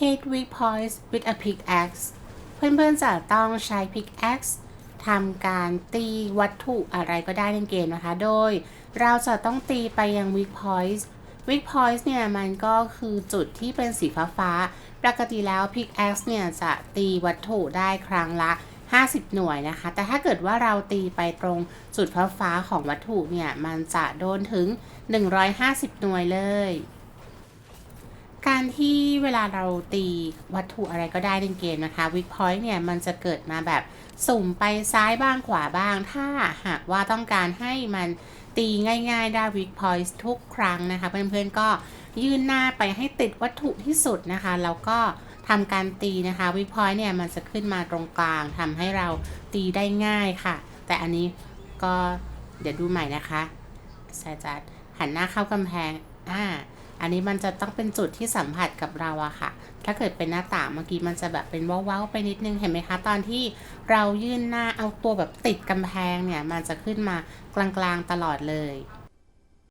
hit weak points with a pickaxe เพื่อนๆจะต้องใช้ pickaxe ทำการตีวัตถุอะไรก็ได้ในเกมนะคะ โดยเราจะต้องตีไปยัง weak points weak points เนี่ยมันก็คือจุดที่เป็นสีฟ้าๆปกติแล้ว pickaxe เนี่ยจะตีวัตถุได้ครั้งละ 50 หน่วยนะคะ แต่ถ้าเกิดว่าเราตีไปตรงจุดฟ้าๆของวัตถุเนี่ย มันจะโดนถึง 150 หน่วยเลย การที่เวลาเราตีวัตถุอะไรก็ได้ในเกมนะคะ weak point เนี่ยมันจะเกิดมาแบบสุ่มไปซ้ายบ้างขวาบ้าง ถ้าหากว่าต้องการให้มันตีง่าย ๆ ได้ weak point ทุกครั้งนะคะ เพื่อนๆก็ยื่นหน้าไปให้ติดวัตถุที่สุดนะคะ แล้วก็ทำการตีนะคะ weak point เนี่ยมันจะขึ้นมาตรงกลางทำให้เราตีได้ง่ายค่ะ แต่อันนี้ก็เดี๋ยวดูใหม่นะคะซาจัดหันหน้าเข้ากำแพงอ่า อันนี้มันจะต้องเป็นจุดที่สัมผัสกับเราอะค่ะ ถ้าเกิดเป็นหน้าต่างเมื่อกี้มันจะแบบเป็นว้าวๆไปนิดนึงเห็นไหมคะ ตอนที่เรายื่นหน้าเอาตัวแบบติดกำแพงเนี่ย มันจะขึ้นมากลางๆตลอดเลย